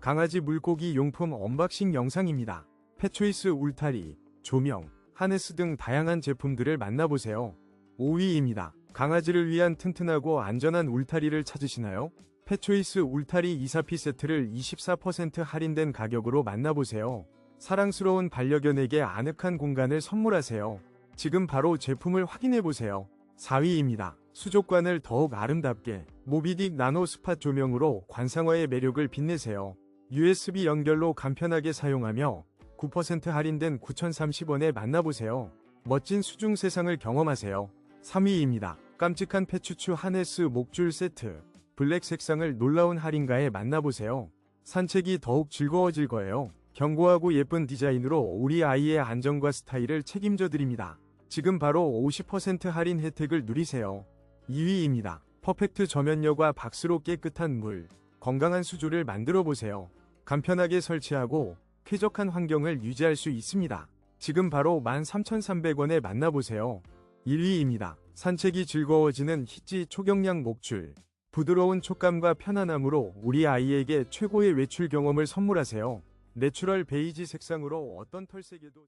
강아지 물고기 용품 언박싱 영상입니다. 패초이스 울타리, 조명, 하네스 등 다양한 제품들을 만나보세요. 5위입니다. 강아지를 위한 튼튼하고 안전한 울타리를 찾으시나요? 패초이스 울타리 2사피 세트를 24% 할인된 가격으로 만나보세요. 사랑스러운 반려견에게 아늑한 공간을 선물하세요. 지금 바로 제품을 확인해보세요. 4위입니다. 수족관을 더욱 아름답게 모비딕 나노 스팟 조명으로 관상어의 매력을 빛내세요. USB 연결로 간편하게 사용하며 9% 할인된 9,030원에 만나보세요. 멋진 수중 세상을 경험하세요. 3위입니다. 깜찍한 페추추 하네스 목줄 세트. 블랙 색상을 놀라운 할인가에 만나보세요. 산책이 더욱 즐거워질 거예요. 견고하고 예쁜 디자인으로 우리 아이의 안정과 스타일을 책임져 드립니다. 지금 바로 50% 할인 혜택을 누리세요. 2위입니다. 퍼펙트 저면여과 박스로 깨끗한 물, 건강한 수조를 만들어 보세요. 간편하게 설치하고 쾌적한 환경을 유지할 수 있습니다. 지금 바로 13,300원에 만나보세요. 1위입니다. 산책이 즐거워지는 히지 초경량 목줄. 부드러운 촉감과 편안함으로 우리 아이에게 최고의 외출 경험을 선물하세요. 내추럴 베이지 색상으로 어떤 털색에도